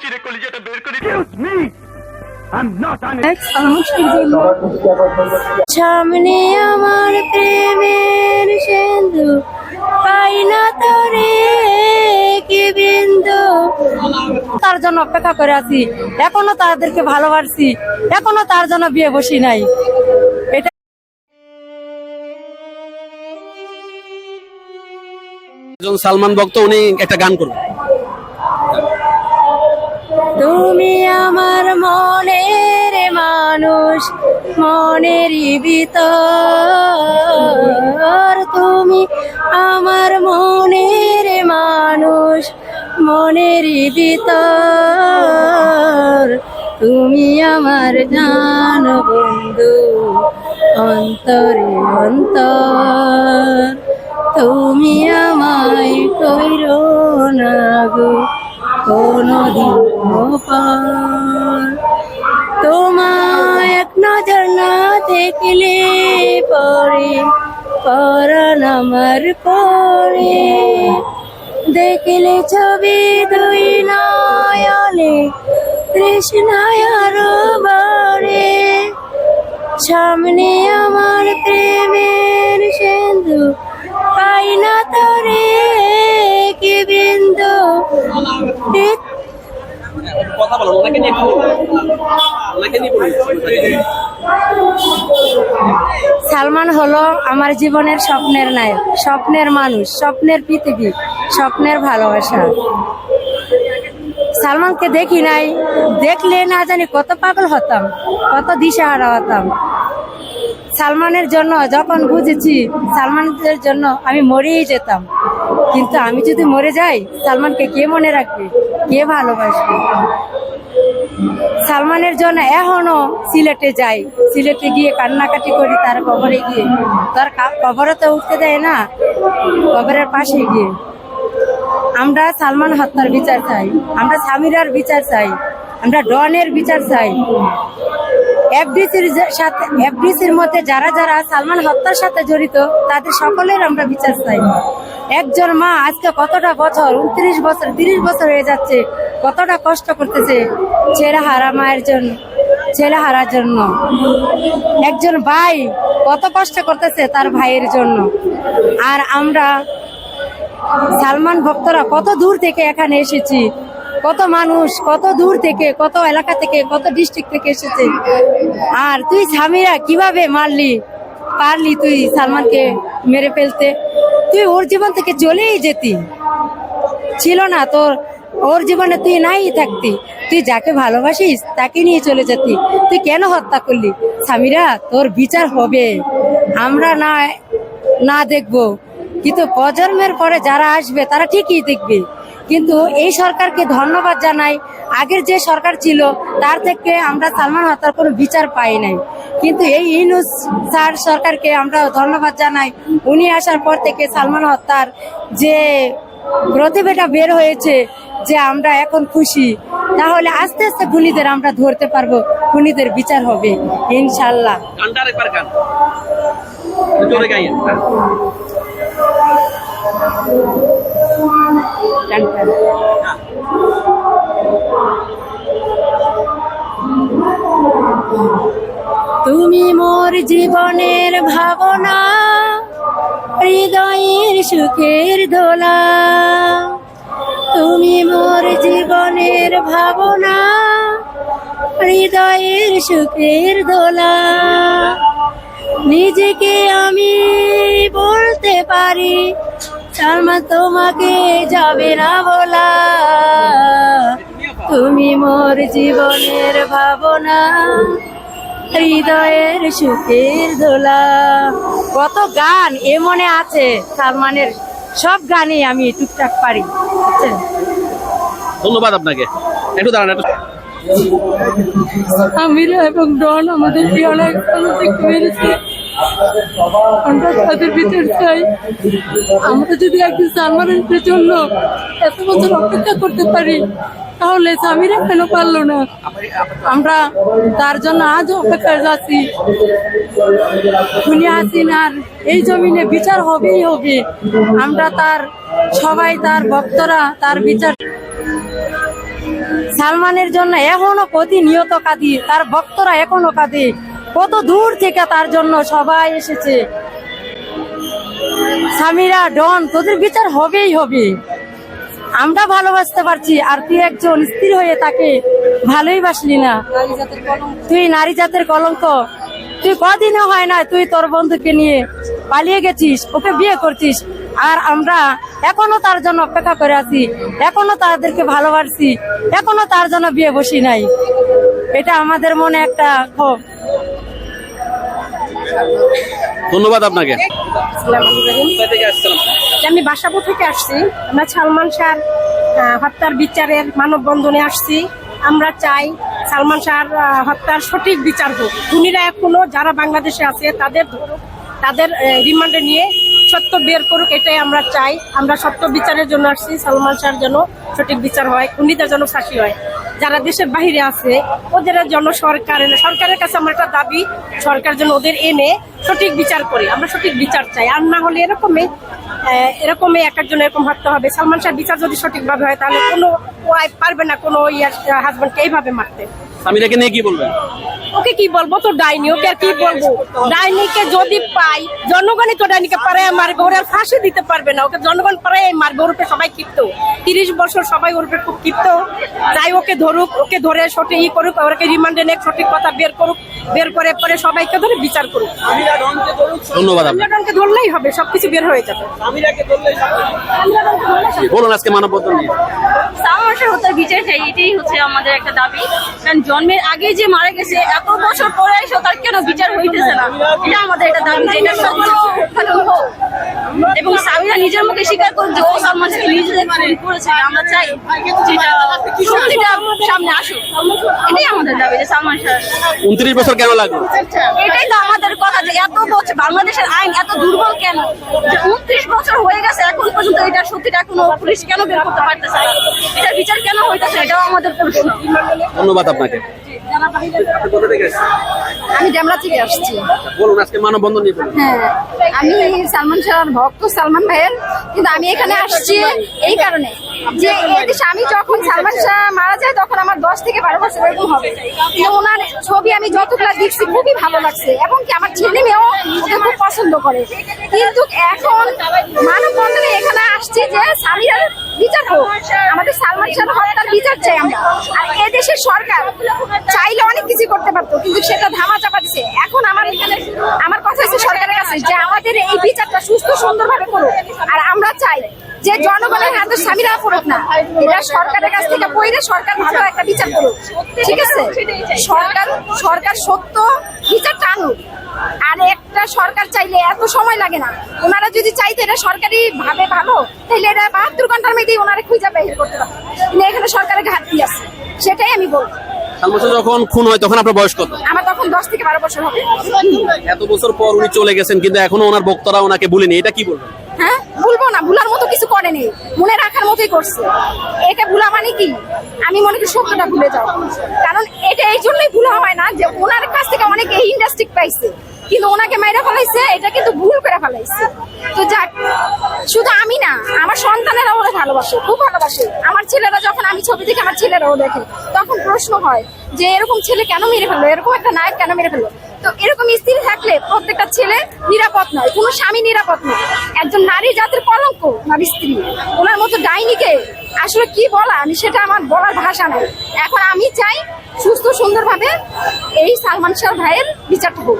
চিরে কলিজাটা বের করে সামনে আমার প্রেমের সিন্ধু পাই না তোরে কি বিন্দু? তার জন্য অপেক্ষা করে আছি। এখনও তাদেরকে ভালোবাসি। এখনও তার জন্য বিয়ে বসি নাই। এটা সালমান ভক্ত উনি একটা গান করবেন। তুমি আমার মনের মানুষ মনেরই ভিতর। তুমি আমার মনের মানুষ মনেরই ভিতর। তুমি আমার জান বন্ধু, অন্তরে অন্তর। তুমি আমায় কইর না গো। কোনদিন পার তোমায় এক নজর না দেখলে পরে, পরাণ আমার পরে। দেখলে ছবি দুই নয়নে, কৃষ্ণায় আরও সামনে আমার প্রেমের সিন্ধু পাই না তোরে সালমান হলো আমার জীবনের স্বপ্নের নায়ক, স্বপ্নের মানুষ, স্বপ্নের পৃথিবী, স্বপ্নের ভালোবাসা। সালমানকে দেখি নাই, দেখলে না জানি কত পাগল হতাম, কত দিশাহারা হতাম। সালমানের জন্য যখন বুঝেছি সালমানের জন্য আমি মরেই যেতাম। কিন্তু আমি যদি মরে যাই, সালমানকে কে মনে রাখবে? কে ভালোবাসবে? সালমানের জন্য এখনও সিলেটে যাই সিলেটে গিয়ে কান্নাকাটি করি তার কবরে গিয়ে। তার কবরে তো উঠতে দেয় না, কবরের পাশে গিয়ে। আমরা সালমান হত্যার বিচার চাই, আমরা সামিরার বিচার চাই, আমরা ডনের বিচার চাই। এফডিসির সাথে এফডিসির মধ্যে যারা যারা সালমান হত্যার সাথে জড়িত, তাদের সকলের আমরা বিচার চাই। একজন মা আজকে কতটা বছর, উনত্রিশ বছর, তিরিশ বছর হয়ে যাচ্ছে, কতটা কষ্ট করতেছে ছেলে হারা মায়ের জন্য ছেলে হারার জন্য। একজন ভাই কত কষ্ট করতেছে তার ভাইয়ের জন্য। আর আমরা সালমান ভক্তরা কত দূর থেকে এখানে এসেছি কত মানুষ, কত দূর থেকে, কত এলাকা থেকে, কত ডিস্ট্রিক্ট থেকে এসেছে। আর তুই স্বামীরা কীভাবে মারলি? পারলি তুই সালমানকে মেরে ফেলতে? তুই ওর জীবন থেকে চলেই যেতি। ছিল না তোর, ওর জীবনে তুই নাই থাকতি। তুই যাকে ভালোবাসিস তাকে নিয়ে চলে যেতি। তুই কেন হত্যা করলি? স্বামীরা, তোর বিচার হবে। আমরা না না দেখব। কিন্তু প্রজন্মের পরে যারা আসবে, তারা ঠিকই দেখবে। কিন্তু এই সরকারকে ধন্যবাদ জানাই। আগের যে সরকার ছিল, তার থেকে আমরা সালমান হত্যার কোনো বিচার পাই নাই। কিন্তু এই ইনুস স্যার সরকারকে আমরা ধন্যবাদ জানাই। উনি আসার পর থেকে সালমান হত্যার যে প্রতিভাটা বের হয়েছে যে আমরা এখন খুশি, তাহলে আস্তে আস্তে খুনিদের আমরা ধরতে পারব। খুনিদের বিচার হবে, ইনশাল্লাহ। তুমি মোর জীবনের ভাবনা, হৃদয়ের সুখের দোলা। তুমি মোর জীবনের ভাবনা, হৃদয়ের সুখের দোলা। নিজেকে আমি বলতে পারি সালমা তোমাকে যাবে না বলা। তুমি মোর জীবনের ভাবনা হৃদয়ের সুখের দোলা কত গান এ মনে আছে সালমানের সব গানই আমি টুকটাক পারি? ধন্যবাদ আপনাকে। একটু দাঁড়ান একটু আমিরা এবং ডন আমাদেরকে অনেক ভালো দেখতে পেরেছে। আমরা তাদের ভিতর চাই। আমরা যদি একদিন সালমানের জন্য এত বছর অপেক্ষা করতে পারি, তাহলে স্বামীরা কেন পারল না? আমরা তার জন্য আজ অপেক্ষায় যাচ্ছি খুনি হাসিনার এই জমিনে বিচার হবেই হবে। আমরা তার, সবাই তার ভক্তরা তার বিচার। সালমানের জন্য এখনও প্রতিনিয়ত কাঁদি, তার ভক্তরা এখনও কাঁদি। কত দূর থেকে তার জন্য সবাই এসেছে। সামিরা, ডন, তোদের বিচার হবেই হবে। আমরা ভালোবাসতে পারছি, আর তুই একজন স্ত্রী হয়ে তাকে ভালোই বাসলি না। তুই নারী জাতের কলঙ্ক। তুই কদিনও হয় না তুই তোর বন্ধুকে নিয়ে পালিয়ে গেছিস, ওকে বিয়ে করছিস। আর আমরা এখনও তার জন্য অপেক্ষা করে আছি, এখনও তাদেরকে ভালোবাসছি এখনও তার জন্য বিয়ে বসি নাই। এটা আমাদের মনে একটা ক্ষোভ। ধন্যবাদ আপনাকে। আমি বাসাপুর থেকে আসছি, আমরা সালমান শাহ হত্যার বিচারের মানববন্ধনে আসছি। আমরা চাই সালমান শাহ হত্যার সঠিক বিচার হোক। খুনিরা এখনও যারা বাংলাদেশে আছে, তাদের ধরুক, তাদের রিমান্ডে নিয়ে সত্য বের করুক, এটাই আমরা চাই। আমরা সত্য বিচারের জন্য আসছি, সালমান শাহর যেন সঠিক বিচার হয়, খুনিদের যেন ফাঁসি হয়। যারা দেশের বাহিরে আছে, ওদের জন্য সরকারের সরকারের কাছে আমার একটা দাবি, সরকার যেন ওদের এনে সঠিক বিচার করে। আমরা সঠিক বিচার চাই। আর না হলে এরকমই এরকমই এক একজন এরকম হত্যা হবে। সালমান শাহ বিচার যদি সঠিকভাবে হয়, তাহলে কোনো পারবে না কোনো ইয়ার হাজব্যান্ডকে এইভাবে মারতে। স্বামীরাকে নিয়ে কি বলবেন? ওকে কি বলব? তো ডাইনি ওকে আর কি বলব? ডাইনিকে যদি পাই জনগণই তো ডাইনিকে পারে মারবে ওরা আর ফাঁসি দিতে পারবে না। ওকে জনগণ পারে মারবে ওর উপরে সবাই ক্ষিপ্ত। তিরিশ বছর সবাই ওর উপরে খুব ক্ষিপ্ত। যাই ওকে ধরুক ওকে ধরে সঠিক ই করুক ওকে রিমান্ডে নেক সঠিক কথা বের করুক বের করে পরে সবাইকে ধরে বিচার করুক। ধন্যবাদ আপনাকে। ধরলেই হবে সবকিছু বের হয়ে যাবে। বলুন আজকে মানববন্ধন সালমান হত্যার বিচার চাই এটাই হচ্ছে আমাদের একটা দাবি। কারণ জন্মের আগে যে মারা গেছে এত বছর পরে এসে তার কেন বিচার হইতেছে না? এটা আমাদের একটা দাবি যে এটা সত্য উত্থাপন হোক। এবং সামিরা নিজের মুখে স্বীকার করুক যে ও সালমান শাহকে নিজেদের করেছে আমরা চাই যেটা সত্যিটা সামনে আসুক। এটাই আমাদের দাবি যে সালমান শাহ। উনত্রিশ বছর কেন লাগল এটাই তো আমাদের কথা যে এত বছর বাংলাদেশের আইন এত দুর্বল কেন? যে উনত্রিশ বছর হয়ে গেছে এখন পর্যন্ত এটা সত্যিটা কোনো পুলিশ কেন বের করতে পারতেছে না? এটার বিচার কেন হইতেছে এটাও আমাদের প্রশ্ন ধন্যবাদ আপনাকে। আমি ডেমরা থেকে আসছি। বলুন আজকে মানববন্ধন নিয়ে হ্যাঁ আমি সালমান শাহর ভক্ত সালমান ভাইয়ের কিন্তু আমি এখানে আসছি এই কারণে যে এদেশে আমি যখন সালমান শাহ মারা যায় তখন আমার দশ থেকে বারো বছর এরকম হবে। কিন্তু ওনার ছবি আমি যতগুলা দেখছি খুবই ভালো লাগছে এবং কি আমার ছেলে মেয়েও ওকে খুব পছন্দ করে। কিন্তু এখন মানব বন্ধনে এখানে আসছি যে সামিরার বিচার হোক। আমাদের সালমান শাহ হত্যার বিচার চাই আমরা। আর এদেশের সরকার চাইলে অনেক কিছু করতে পারতো, কিন্তু সেটা ধামা চাপা দিছে। এখন আমার আমার কথা হচ্ছে সরকারের কাছে যে আমাদের এই বিচারটা সুস্থ সুন্দরভাবে করুক। আর আমরা জনগণের হাতে স্বামীরা করুক না। এটা সরকারের কাছ থেকে বইরে সরকার ভালো একটা বিচার করুক। ঠিক আছে? সরকার সরকার সত্য বিচারটা টানুক। আর একটা সরকার চাইলে এত সময় লাগে না। ওনারা যদি চাইতে এটা সরকারি ভাবে ভালো তাহলে এটা বাহাত্তর ঘণ্টার মধ্যেই ওনারা খুঁজে বের করতে পারবে। কিন্তু এখানে সরকারের ঘাটতি আছে। সেটাই আমি বলব। যখন খুন হয় তখন আপনার বয়স কত? আমার তখন দশ থেকে বারো বছর হবে। এত বছর পর উনি চলে গেছেন কিন্তু এখনও ওনার বক্তারা ওনাকে ভুলেনি এটা কি বলবেন? হ্যাঁ? ভুলবো না, ভুলার মতো কিছু করেনি, মনে রাখার মতোই করছে। একে ভুলা মানে কি? আমি মনে করি সত্যটা ভুলে যাও। কারণ এটা এই জন্যই ভুলা হয় না যে ওনার কাছ থেকে অনেক এই ইন্ডাস্ট্রি পাইছে। কিন্তু ওনাকে মাইরা ফেলাইছে, এটা কিন্তু ভুল করে ফেলাইছে। তো যাক, শুধু আমি না, আমার সন্তানেরা ওরা ভালোবাসে, খুব ভালোবাসে। আমার ছেলেরা যখন আমি ছবি দেখি আমার ছেলেরাও দেখে, তখন প্রশ্ন হয় যে এরকম ছেলে কেন মেরে ফেলল? এরকম একটা নায়ক কেন মেরে ফেলল? তো এরকম স্ত্রী থাকলে প্রত্যেকটা ছেলে নিরাপদ নয়, কোনো স্বামী নিরাপদ নয়। একজন নারী জাতির কলঙ্ক নারী স্ত্রী? ওনার মতো ডাইনিকে আসলে কি বলা? আমি সেটা আমার বলার ভাষা নয় এখন আমি চাই সুস্থ, সুন্দরভাবে এই সালমান শাহ ভাইয়ের বিচারটা হোক।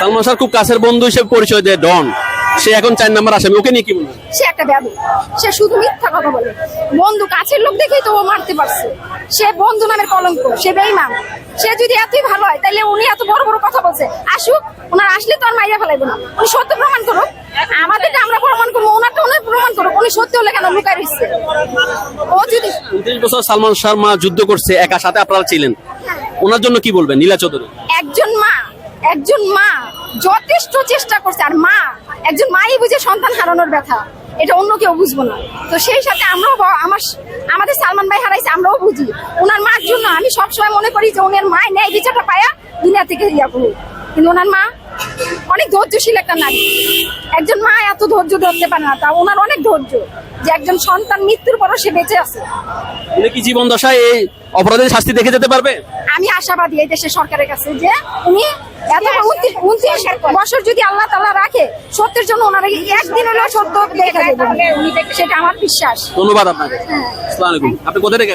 সালমান শাহ খুব কাছের বন্ধু হিসেবে পরিচয় দেয় ডন। সে এখন চার নাম্বার আসামি ওকে নিয়ে কি বলবেন সে একটা ব্যাধ। সে শুধু মিথ্যা কথা বলে। বন্ধু কাছের লোক দেখেই তো ও মারতে পারছে। সে বন্ধু নামের কলঙ্ক সে বেইমান সে যদি এতই ভালো হয় তাহলে উনি এত বড় বড় কথা বলছে। আসুক ওনার আসলে তো আর মাইরা ফেলাইবো না। উনি সত্য প্রমাণ করুক। আমাদেরটা আমরা প্রমাণ করব ওনারটা উনি প্রমাণ করুক। উনি সত্যি হলে কেন লুকায় রয়েছে? ও যদি উনত্রিশ বছর সালমান শর্মা যুদ্ধ করছে একা সাথে আপনারা ছিলেন। ওনার জন্য কি বলবেন নীলা চৌধুরী? একজন মা একজন মা। যথেষ্ট চেষ্টা করছে। আর মা, একজন মাই বুঝে সন্তান হারানোর ব্যথা। এটা অন্য কেউ বুঝব না। তো সেই সাথে আমরাও আমার আমাদের সালমান ভাই হারাইছে, আমরাও বুঝি। ওনার মার জন্য আমি সবসময় মনে করি যে, ওনার মায় ন্যায় বিচারটা পায়া দুনিয়া থেকে ইয়া করুক। কিন্তু ওনার মা অনেক ধৈর্যশীল একটা নারী। একজন মা এত ধৈর্য ধরতে পারে না তা ওনার অনেক ধৈর্য যে একজন সন্তান মৃত্যুর পরও সে বেঁচে আছে। উনি কি জীবন দশায় এই অপরাধের শাস্তি দেখে যেতে পারবে? আমি আশাবাদী এই দেশের সরকারের কাছে যে উনি এত উনত্রিশ- বছর যদি আল্লাহ তালা রাখে সত্যের জন্য ওনারা একদিন হলেও সত্য দেখা দেবে সেটা আমার বিশ্বাস। ধন্যবাদ আপনাকে। আসসালামু আলাইকুম। আপনি কোথা থেকে